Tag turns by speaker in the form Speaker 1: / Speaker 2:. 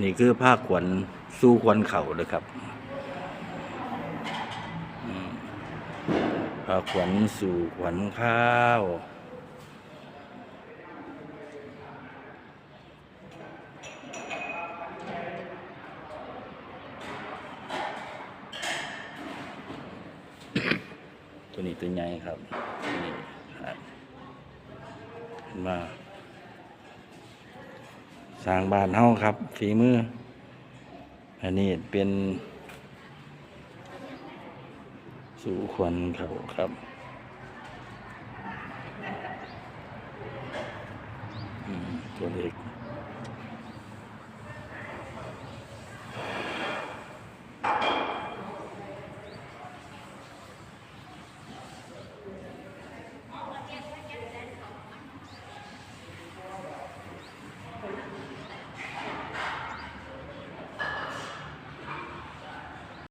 Speaker 1: นี่คือผ้าขวัญสู้ขวัญเข่าเลยครับผ้าขวัญสู่ขวัญข้าวตัวนี้ตัวใหญ่ครับนี่ครับมา สร้างบ้านเฮาครับฝีมือ อันนี้เป็น สู่ควันเขาครับ ตัวเล็ก